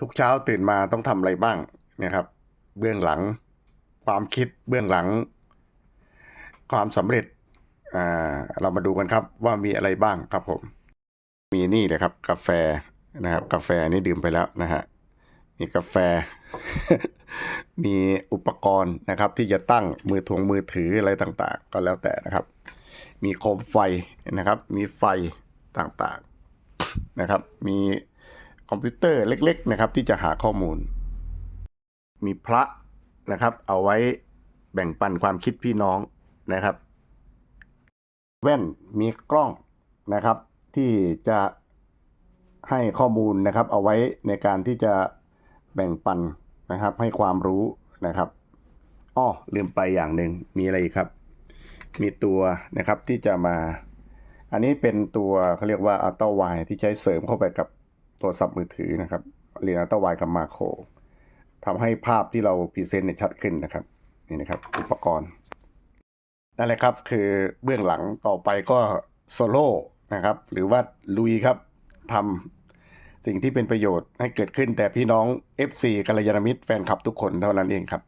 ทุกเช้าตื่นมาต้องทำอะไรบ้างนะครับ เบื้องหลังความคิดเบื้องหลัง ความสำเร็จอ่าเรามาดูกันครับว่ามีอะไรบ้างครับผม มีนี่เลยครับ กาแฟนะครับ กาแฟนี่ดื่มไปแล้วนะฮะมีกาแฟ มีอุปกรณ์นะครับ ที่จะตั้งมือถงมือถืออะไรต่างๆ ก็แล้วแต่นะครับ มีโคมไฟนะครับ มีไฟต่างๆนะครับ มี คอมพิวเตอร์เล็ก ๆ นะครับ ที่จะหาข้อมูล มีพระนะครับ เอาไว้แบ่งปันความคิดพี่น้องนะครับ แว่นมีกล้องนะครับ ที่จะให้ข้อมูลนะครับ เอาไว้ในการที่จะแบ่งปันนะครับ ให้ความรู้นะครับอ้อลืมไปอย่างหนึ่งมีอะไรครับ มีตัวนะครับที่จะมา อันนี้เป็นตัวเขาเรียกว่าอัลต a า i ที่ใช้เสริมเข้าไปกับ โทรศัพท์มือถือนะครับเรียนอัลต a า i กับมาโครทำให้ภาพที่เราพรีเซนต์เนี่ยชัดขึ้นนะครับ นี่นะครับ อุปกรณ์นั่นแหละครับคือเบื้องหลังต่อไปก็โซโล่นะครับ หรือว่าลุยครับทำสิ่งที่เป็นประโยชน์ให้เกิดขึ้นแต่พี่น้อง FC กัลยาณมิตรแฟนคลับทุกคนเท่านั้นเองครับ